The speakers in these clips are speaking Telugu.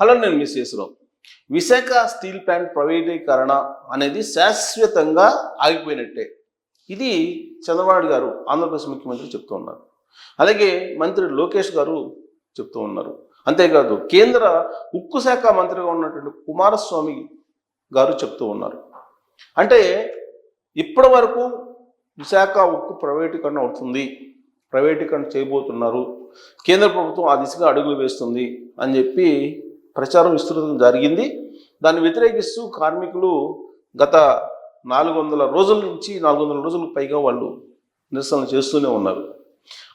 హలో నేను మిస్ చేసిరావు విశాఖ స్టీల్ ప్లాంట్ ప్రైవేటీకరణ అనేది శాశ్వతంగా ఆగిపోయినట్టే. ఇది చంద్రబాబు గారు ఆంధ్రప్రదేశ్ ముఖ్యమంత్రి చెప్తూ ఉన్నారు. అలాగే మంత్రి లోకేష్ గారు చెప్తూ ఉన్నారు. అంతేకాదు కేంద్ర ఉక్కు శాఖ మంత్రిగా ఉన్నటువంటి కుమారస్వామి గారు చెప్తూ ఉన్నారు. అంటే ఇప్పటి వరకు విశాఖ ఉక్కు ప్రైవేటీకరణ అవుతుంది. ప్రైవేటీకరణ చేయబోతున్నారు. కేంద్ర ప్రభుత్వం ఆ దిశగా అడుగులు వేస్తుంది అని చెప్పి ప్రచారం విస్తృతం జరిగింది. దాన్ని వ్యతిరేకిస్తూ కార్మికులు గత నాలుగు వందల రోజుల నుంచి నాలుగు వందల రోజులకు పైగా వాళ్ళు నిరసనలు చేస్తూనే ఉన్నారు.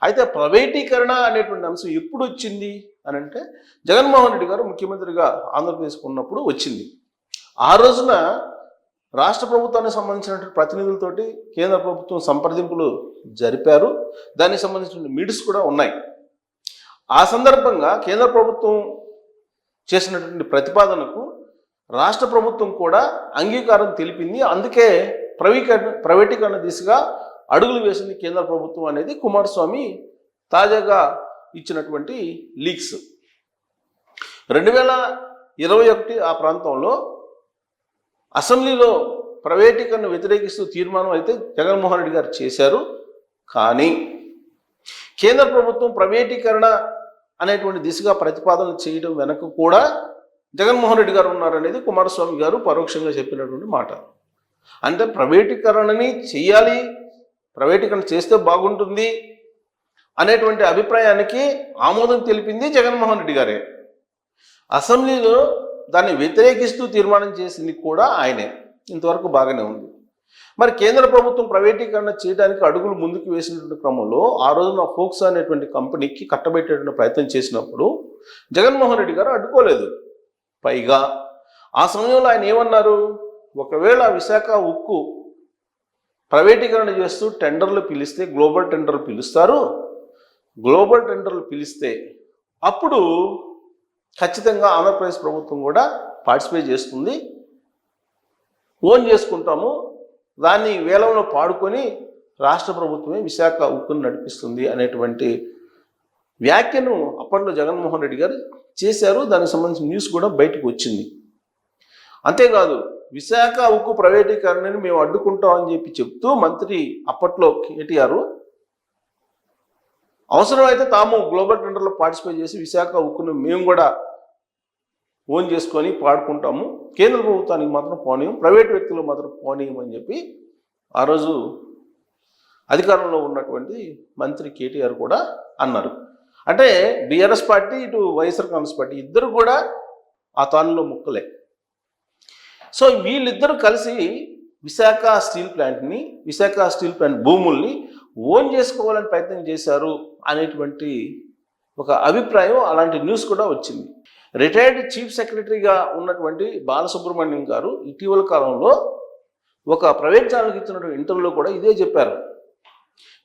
అయితే ప్రైవేటీకరణ అనేటువంటి అంశం ఎప్పుడు వచ్చింది? అని అంటే జగన్మోహన్ రెడ్డి గారు ముఖ్యమంత్రిగా ఆంధ్రప్రదేశ్ ఉన్నప్పుడు వచ్చింది. ఆ రోజున రాష్ట్ర ప్రభుత్వానికి సంబంధించినటువంటి ప్రతినిధులతోటి కేంద్ర ప్రభుత్వం సంప్రదింపులు జరిపారు. దానికి సంబంధించిన మీట్స్ కూడా ఉన్నాయి. ఆ సందర్భంగా కేంద్ర ప్రభుత్వం చేసినటువంటి ప్రతిపాదనకు రాష్ట్ర ప్రభుత్వం కూడా అంగీకారం తెలిపింది. అందుకే ప్రవీకరణ ప్రైవేటీకరణ దిశగా అడుగులు వేసింది కేంద్ర ప్రభుత్వం అనేది కుమారస్వామి తాజాగా ఇచ్చినటువంటి లీక్స్. రెండు వేల ఇరవై ఒకటి ఆ ప్రాంతంలో అసెంబ్లీలో ప్రైవేటీకరణ వ్యతిరేకిస్తూ తీర్మానం అయితే జగన్మోహన్ రెడ్డి గారు చేశారు. కానీ కేంద్ర ప్రభుత్వం ప్రైవేటీకరణ అనేటువంటి దిశగా ప్రతిపాదనలు చేయడం వెనక కూడా జగన్మోహన్ రెడ్డి గారు ఉన్నారనేది కుమారస్వామి గారు పరోక్షంగా చెప్పినటువంటి మాట. అంటే ప్రైవేటీకరణని చేయాలి ప్రైవేటీకరణ చేస్తే బాగుంటుంది అనేటువంటి అభిప్రాయానికి ఆమోదం తెలిపింది జగన్మోహన్ రెడ్డి గారే. అసెంబ్లీలో దాన్ని వ్యతిరేకిస్తూ తీర్మానం చేసింది కూడా ఆయనే. ఇంతవరకు బాగానే ఉంది. మరి కేంద్ర ప్రభుత్వం ప్రైవేటీకరణ చేయడానికి అడుగులు ముందుకు వేసినటువంటి క్రమంలో ఆ రోజున ఫోక్స్ అనేటువంటి కంపెనీకి కట్టబెట్టేటువంటి ప్రయత్నం చేసినప్పుడు జగన్మోహన్ రెడ్డి గారు అడ్డుకోలేదు. పైగా ఆ సమయంలో ఆయన ఏమన్నారు? ఒకవేళ విశాఖ ఉక్కు ప్రైవేటీకరణ చేస్తూ టెండర్లు పిలిస్తే గ్లోబల్ టెండర్లు పిలుస్తారు. గ్లోబల్ టెండర్లు పిలిస్తే అప్పుడు ఖచ్చితంగా ఆంధ్రప్రదేశ్ ప్రభుత్వం కూడా పార్టిసిపేట్ చేస్తుంది. ఓన్ చేసుకుంటాము. దాన్ని వేలంలో పాడుకొని రాష్ట్ర ప్రభుత్వమే విశాఖ ఉక్కును నడిపిస్తుంది అనేటువంటి వ్యాఖ్యను అప్పట్లో జగన్మోహన్ రెడ్డి గారు చేశారు. దానికి సంబంధించిన న్యూస్ కూడా బయటకు వచ్చింది. అంతేకాదు విశాఖ ఉక్కు ప్రైవేటీకరణని మేము అడ్డుకుంటాం అని చెప్పి చెప్తూ మంత్రి అప్పట్లో కేటీఆర్ అవసరమైతే తాము గ్లోబల్ టెండర్లో పార్టిసిపేట్ చేసి విశాఖ ఉక్కును మేము కూడా ఓన్ చేసుకొని పాడుకుంటాము. కేంద్ర ప్రభుత్వానికి మాత్రం పోనీయం ప్రైవేట్ వ్యక్తులు మాత్రం పోనీయం అని చెప్పి ఆ రోజు అధికారంలో ఉన్నటువంటి మంత్రి కేటీఆర్ కూడా అన్నారు. అంటే బీఆర్ఎస్ పార్టీ ఇటు వైఎస్ఆర్ కాంగ్రెస్ పార్టీ ఇద్దరు కూడా ఆ తానులో ముక్కలే. సో వీళ్ళిద్దరూ కలిసి విశాఖ స్టీల్ ప్లాంట్ని విశాఖ స్టీల్ ప్లాంట్ భూముల్ని ఓన్ చేసుకోవాలని ప్రయత్నం చేశారు అనేటువంటి ఒక అభిప్రాయం అలాంటి న్యూస్ కూడా వచ్చింది. రిటైర్డ్ చీఫ్ సెక్రటరీగా ఉన్నటువంటి బాలసుబ్రహ్మణ్యం గారు ఇటీవల కాలంలో ఒక ప్రైవేట్ ఛానల్కి ఇచ్చినటువంటి ఇంటర్వ్యూలో కూడా ఇదే చెప్పారు.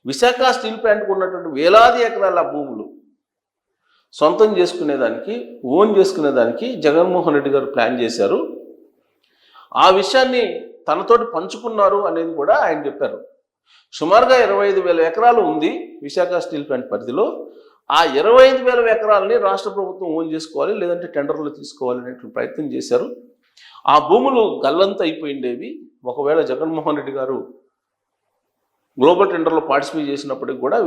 విశాఖ స్టీల్ ప్లాంట్కు ఉన్నటువంటి వేలాది ఎకరాల భూములు సొంతం చేసుకునేదానికి ఓన్ చేసుకునేదానికి జగన్మోహన్ రెడ్డి గారు ప్లాన్ చేశారు. ఆ విషయాన్ని తనతోటి పంచుకున్నారు అనేది కూడా ఆయన చెప్పారు. సుమారుగా ఇరవై ఐదు వేల ఎకరాలు ఉంది విశాఖ స్టీల్ ప్లాంట్ పరిధిలో. ఆ ఇరవై ఐదు వేల ఎకరాలని రాష్ట్ర ప్రభుత్వం ఓన్ చేసుకోవాలి లేదంటే టెండర్లు తీసుకోవాలి అనేటువంటి ప్రయత్నం చేశారు. ఆ భూములు గల్లంతా అయిపోయిండేవి. ఒకవేళ జగన్మోహన్ రెడ్డి గారు గ్లోబల్ టెండర్లో పార్టిసిపేట్ చేసినప్పటికి కూడా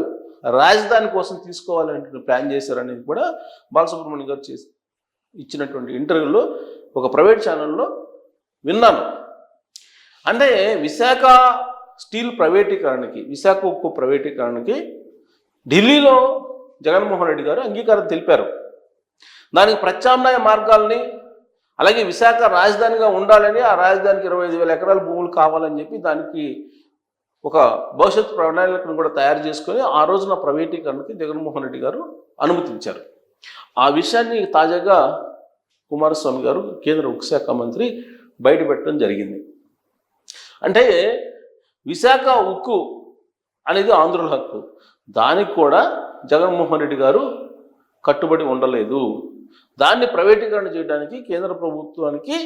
రాజధాని కోసం తీసుకోవాలనే ప్లాన్ చేశారనేది కూడా బాలసుబ్రహ్మణ్యం గారు చేసి ఇచ్చినటువంటి ఇంటర్వ్యూలో ఒక ప్రైవేట్ ఛానల్లో విన్నాను. అంటే విశాఖ స్టీల్ ప్రైవేటీకరణకి విశాఖ ఉక్కు ప్రైవేటీకరణకి ఢిల్లీలో జగన్మోహన్ రెడ్డి గారు అంగీకారం తెలిపారు. దానికి ప్రత్యామ్నాయ మార్గాల్ని అలాగే విశాఖ రాజధానిగా ఉండాలని ఆ రాజధానికి ఇరవై ఐదు వేల ఎకరాల భూములు కావాలని చెప్పి దానికి ఒక భవిష్యత్ ప్రణాళికను కూడా తయారు చేసుకొని ఆ రోజున ప్రైవేటీకరణకి జగన్మోహన్ రెడ్డి గారు అనుమతించారు. ఆ విషయాన్ని తాజాగా కుమారస్వామి గారు కేంద్ర ఉపశాఖ మంత్రి బయటపెట్టడం జరిగింది. అంటే విశాఖ ఉక్కు అనేది ఆంధ్రుల హక్కు. దానికి కూడా జగన్మోహన్ రెడ్డి గారు కట్టుబడి ఉండలేదు. దాన్ని ప్రైవేటీకరణ చేయడానికి కేంద్ర ప్రభుత్వానికి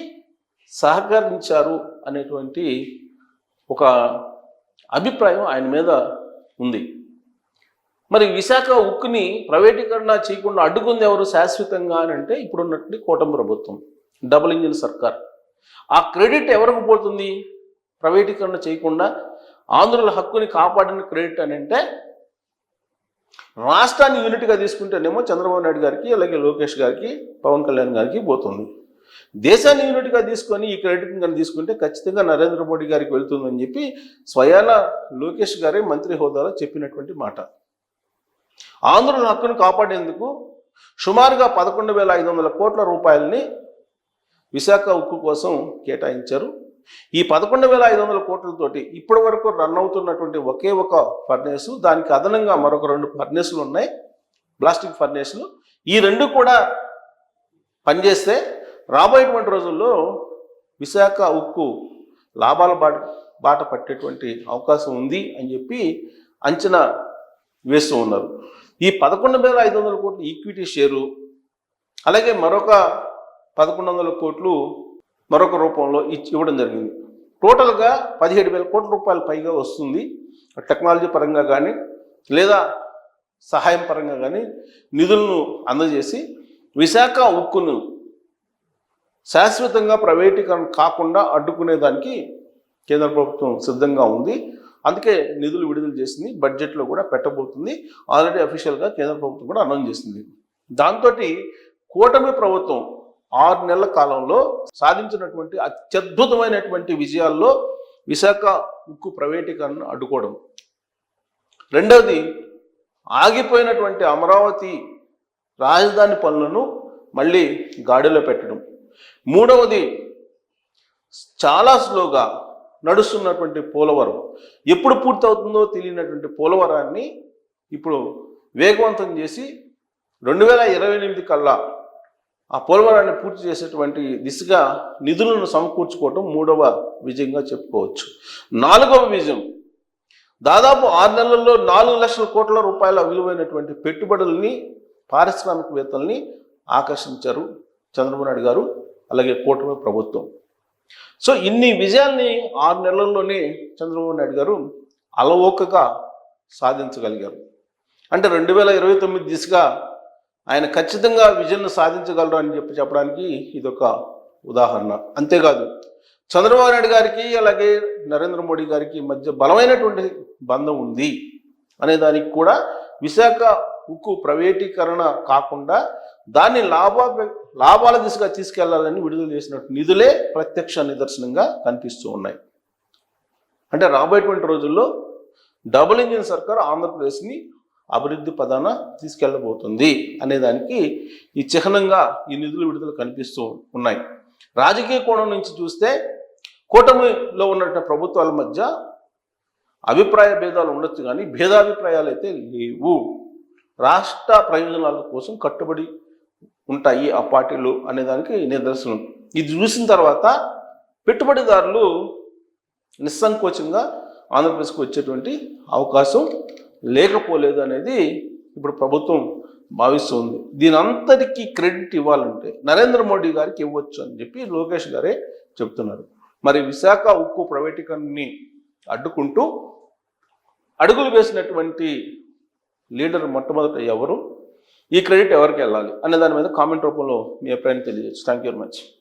సహకరించారు అనేటువంటి ఒక అభిప్రాయం ఆయన మీద ఉంది. మరి విశాఖ ఉక్కుని ప్రైవేటీకరణ చేయకుండా అడ్డుకుంది ఎవరు శాశ్వతంగా అని అంటే ఇప్పుడున్నటువంటి కూటమి ప్రభుత్వం డబుల్ ఇంజిన్ సర్కార్. ఆ క్రెడిట్ ఎవరికి పోతుంది? ప్రైవేటీకరణ చేయకుండా ఆంధ్రుల హక్కుని కాపాడిన క్రెడిట్ అని అంటే రాష్ట్రాన్ని యూనిట్గా తీసుకుంటేనేమో చంద్రబాబు నాయుడు గారికి అలాగే లోకేష్ గారికి పవన్ కళ్యాణ్ గారికి పోతుంది. దేశాన్ని యూనిట్గా తీసుకొని ఈ క్రెడిట్ కనుక తీసుకుంటే ఖచ్చితంగా నరేంద్ర మోడీ గారికి వెళ్తుందని చెప్పి స్వయాన లోకేష్ గారే మంత్రి హోదాలో చెప్పినటువంటి మాట. ఆంధ్రుల హక్కును కాపాడేందుకు సుమారుగా పదకొండు వేల ఐదు వందల కోట్ల రూపాయలని విశాఖ ఉక్కు కోసం కేటాయించారు. ఈ పదకొండు వేల ఐదు వందల కోట్లతోటి ఇప్పటి వరకు రన్ అవుతున్నటువంటి ఒకే ఒక ఫర్నేసు దానికి అదనంగా మరొక రెండు ఫర్నేసులు ఉన్నాయి. ప్లాస్టిక్ ఫర్నేసులు ఈ రెండు కూడా పనిచేస్తే రాబోయేటువంటి రోజుల్లో విశాఖ ఉక్కు లాభాల బాట బాట పట్టేటువంటి అవకాశం ఉంది అని చెప్పి అంచనా వేస్తూ ఉన్నారు. ఈ పదకొండు వేల ఐదు వందల కోట్ల ఈక్విటీ షేరు అలాగే మరొక పదకొండు వందల కోట్లు మరొక రూపంలో ఇచ్చి ఇవ్వడం జరిగింది. టోటల్గా పదిహేడు వేల కోట్ల రూపాయల పైగా వస్తుంది. టెక్నాలజీ పరంగా కానీ లేదా సహాయం పరంగా కానీ నిధులను అందజేసి విశాఖ ఉక్కును శాశ్వతంగా ప్రైవేటీకరణ కాకుండా అడ్డుకునేదానికి కేంద్ర ప్రభుత్వం సిద్ధంగా ఉంది. అందుకే నిధులు విడుదల చేసింది బడ్జెట్లో కూడా పెట్టబోతుంది. ఆల్రెడీ అఫీషియల్గా కేంద్ర ప్రభుత్వం కూడా అనౌన్స్ చేసింది. దాంతో కూటమి ప్రభుత్వం ఆరు నెలల కాలంలో సాధించినటువంటి అత్యద్భుతమైనటువంటి విజయాల్లో విశాఖ ఉక్కు ప్రైవేటీకరణను అడ్డుకోవడం. రెండవది ఆగిపోయినటువంటి అమరావతి రాజధాని పనులను మళ్ళీ గాడిలో పెట్టడం. మూడవది చాలా స్లోగా నడుస్తున్నటువంటి పోలవరం. ఎప్పుడు పూర్తవుతుందో తెలియనటువంటి పోలవరాన్ని ఇప్పుడు వేగవంతం చేసి రెండు వేల ఇరవై ఎనిమిది కల్లా ఆ పోలవరాన్ని పూర్తి చేసేటువంటి దిశగా నిధులను సమకూర్చుకోవటం మూడవ విజయంగా చెప్పుకోవచ్చు. నాలుగవ విజయం. దాదాపు ఆరు నెలల్లో నాలుగు లక్షల కోట్ల రూపాయల విలువైనటువంటి పెట్టుబడుల్ని పారిశ్రామికవేత్తల్ని ఆకర్షించారు చంద్రబాబు నాయుడు గారు అలాగే కూటమి ప్రభుత్వం. సో ఇన్ని విజయాల్ని ఆరు నెలల్లోనే చంద్రబాబు నాయుడు గారు అలవోకగా సాధించగలిగారు. అంటే రెండు వేల ఇరవై తొమ్మిది దిశగా ఆయన ఖచ్చితంగా విజన్ను సాధించగలరు అని చెప్పి చెప్పడానికి ఇదొక ఉదాహరణ. అంతేకాదు చంద్రబాబు నాయుడు గారికి అలాగే నరేంద్ర మోడీ గారికి మధ్య బలమైనటువంటి బంధం ఉంది అనే దానికి కూడా విశాఖ ఉక్కు ప్రైవేటీకరణ కాకుండా దాన్ని లాభ లాభాల దిశగా తీసుకెళ్ళాలని విడుదల చేసినట్టు నిధులే ప్రత్యక్ష నిదర్శనంగా కనిపిస్తూ ఉన్నాయి. అంటే రాబోయేటువంటి రోజుల్లో డబుల్ ఇంజిన్ సర్కార్ ఆంధ్రప్రదేశ్ని అభివృద్ధి పదాన తీసుకెళ్ళబోతుంది అనేదానికి ఈ చిహ్నంగా ఈ నిధుల విడుదల కనిపిస్తూ ఉన్నాయి. రాజకీయ కోణం నుంచి చూస్తే కూటమిలో ఉన్నటువంటి ప్రభుత్వాల మధ్య అభిప్రాయ భేదాలు ఉండొచ్చు కానీ భేదాభిప్రాయాలు అయితే లేవు. రాష్ట్ర ప్రయోజనాల కోసం కట్టుబడి ఉంటాయి ఆ పార్టీలు అనేదానికి నిదర్శనం. ఇది చూసిన తర్వాత పెట్టుబడిదారులు నిస్సంకోచంగా ఆంధ్రప్రదేశ్కి వచ్చేటువంటి అవకాశం లేకపోలేదు అనేది ఇప్పుడు ప్రభుత్వం భావిస్తుంది. దీనంతటికీ క్రెడిట్ ఇవ్వాలంటే నరేంద్ర మోడీ గారికి ఇవ్వచ్చు అని చెప్పి లోకేష్ గారే చెప్తున్నారు. మరి విశాఖ ఉక్కు ప్రైవేటీకరణని అడ్డుకుంటూ అడుగులు వేసినటువంటి లీడర్ మొట్టమొదట ఎవరు? ఈ క్రెడిట్ ఎవరికి వెళ్ళాలి? అనే దాని మీద కామెంట్ రూపంలో మీ అభిప్రాయం తెలియజేచ్చు థ్యాంక్ యూ వెరీ మచ్